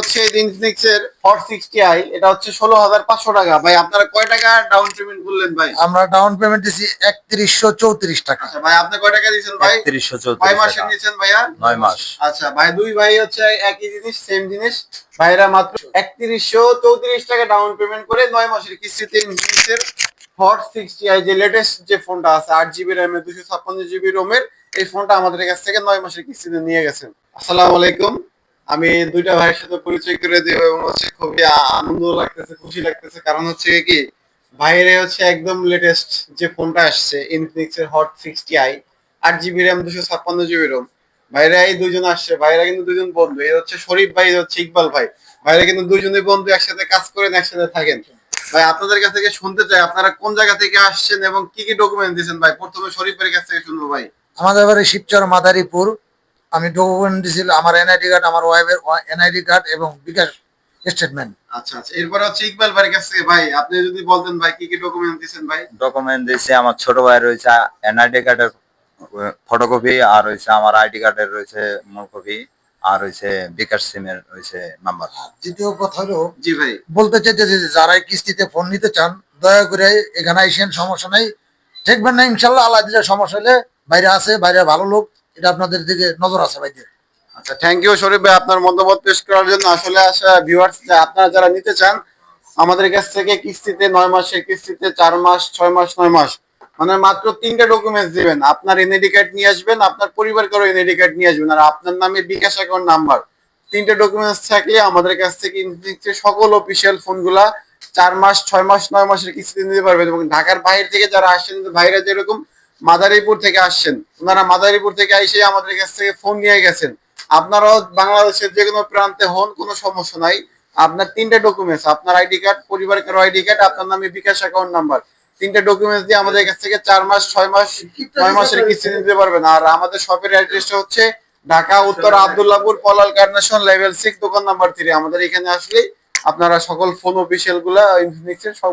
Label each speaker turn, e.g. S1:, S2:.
S1: হচ্ছে ইনফিনিক্স এর hot sixty I এটা হচ্ছে ষোলো হাজার পাঁচশো টাকা। ভাই আপনারা কয় টাকা ডাউন পেমেন্ট করলেন ভাই?
S2: আমরা ডাউন পেমেন্ট দিছি একত্রিশশো চৌত্রিশ টাকা।
S1: আচ্ছা ভাই আপনি কয় টাকা দিয়েছেন ভাই?
S3: একত্রিশশো চৌত্রিশ
S1: মাসে নিয়েছেন ভাইয়া?
S3: নয় মাস।
S1: আচ্ছা ভাই দুই ভাই হচ্ছে একই জিনিস সেম জিনিস। ভাইরা মাত্র একত্রিশশো চৌত্রিশ টাকা ডাউন পেমেন্ট করে নয় মাসের কিস্তিতে ইনফিনিক্সের হট সিক্সটি আই যে লেটেস্ট যে ফোনটা আছে আট জিবি র্যামে দুশো ছাপ্পান্ন জিবি রোমের এই ফোনটা আমাদের কাছ থেকে নয় মাসের কিস্তিতে নিয়ে গেছেন। আসসালামু আলাইকুম। আমি দুইটা ভাইয়ের সাথে পরিচয় করে দিব এবং হচ্ছে খুবই আনন্দ লাগতেছে, খুশি লাগতেছে। কারণ হচ্ছে কি বাইরে হচ্ছে একদম লেটেস্ট যে ফোনটা আসছে ইনফিনিক্স এর হট সিক্সটি আই আট জিবি র্যাম দুশো ছাপ্পান্ন জিবি রোম ভাইরা এই দুইজন আসছে, ভাইরা কিন্তু দুজন বন্ধু। এই হচ্ছে শরীফ ভাই হচ্ছে ইকবাল ভাই। ভাইরা কিন্তু দুইজনই বন্ধু, একসাথে কাজ করেন, একসাথে থাকেন। ভাই, আপনাদের কাছ থেকে শুনতে চাই, আপনারা কোন জায়গা থেকে আসছেন এবং কি কি ডকুমেন্ট দিয়েছেন ভাই? প্রথমে শরীফ ভাইয়ের কাছ থেকে শুনব ভাই।
S2: আমাদের বাড়ি শিবচর মাদারীপুর। আমি ডকুমেন্ট দিছিল আমার এনআইডি কার্ড আমার ওয়াইফের এনআইডি কার্ড এবং বিকাশ স্টেটমেন্ট
S1: আচ্ছা আচ্ছা। এরপরে হচ্ছে ইকবাল ভাইয়ের কাছ ভাই আপনি যদি বলতেন ভাই কি কি ডকুমেন্ট দিয়েছেন ভাই?
S3: ডকুমেন্ট দিয়েছে আমার ছোট ভাই রয়েছে এনআইডি কার্ডের ফটোকপি আর রয়েছে আমার আইডি কার্ডের রয়েছে মূল কপি আর রয়েছে বিকাশ সিমের রয়েছে নাম্বার
S2: দ্বিতীয় কথা হলো
S1: জি ভাই।
S2: বলতে চাইতেছি যে যারা কিস্তিতে ফোন নিতে চান দয়া করে এখানে আইসেন সমস্যা নেই। দেখবেন না ইনশাল্লাহ আল্লাহ দিলে সমস্যা হলে বাইরে আছে বাইরে ভালো লোক। এটা আপনাদের দিকে নজর আছে বাইরে
S1: আচ্ছা থ্যাংক ইউ শরীফ ভাই, আপনার মতামত পেশ করার জন্য আসলে আসা ভিউয়ার্স আপনারা যারা নিতে চান, আমাদের কাছ থেকে কিস্তিতে নয় মাসের কিস্তিতে চার মাস, ছয় মাস, নয় মাস মানে মাত্র তিনটা ডকুমেন্টস দিবেন। আপনার এনআইডি কার্ড নিয়ে আসবেন, আপনার পরিবার কারও এনআইডি কার্ড নিয়ে আসবেন, আর আপনার নামে বিকাশ অ্যাকাউন্ট নাম্বার তিনটে ডকুমেন্টস থাকলে আমাদের কাছ থেকে ইনফিনিক্সের সকল অফিসিয়াল ফোনগুলা চার মাস, ছয় মাস, নয় মাসের কিস্তিতে নিতে পারবেন এবং ঢাকার বাইরে থেকে যারা আসছেন ভাইরা যেরকম মাদারীপুর থেকে আসছেন। ওনারা মাদারীপুর থেকে এসে আমাদের কাছ থেকে ফোন নিয়ে গেছেন। আপনারাও বাংলাদেশের যে কোনো প্রান্তে হন, কোনো সমস্যা নাই। আপনার তিনটে ডকুমেন্টস আপনার আইডি কার্ড পরিবার কারও আইডি কার্ড আপনার নামে বিকাশ অ্যাকাউন্ট নাম্বার তিনটে ডকুমেন্টস দিয়ে আমাদের কাছ থেকে চার মাস, ছয় মাস, নয় মাসের কিস্তি নিতে পারবেন। আর আমাদের শপের অ্যাড্রেসটা হচ্ছে ঢাকা, উত্তর আবদুল্লাপুর, পলাল কার্নেশন লেভেল সিক্স দোকান নাম্বার থ্রি আমাদের এখানে আসলে আপনারা সকল ফোন অফিসিয়ালগুলা সব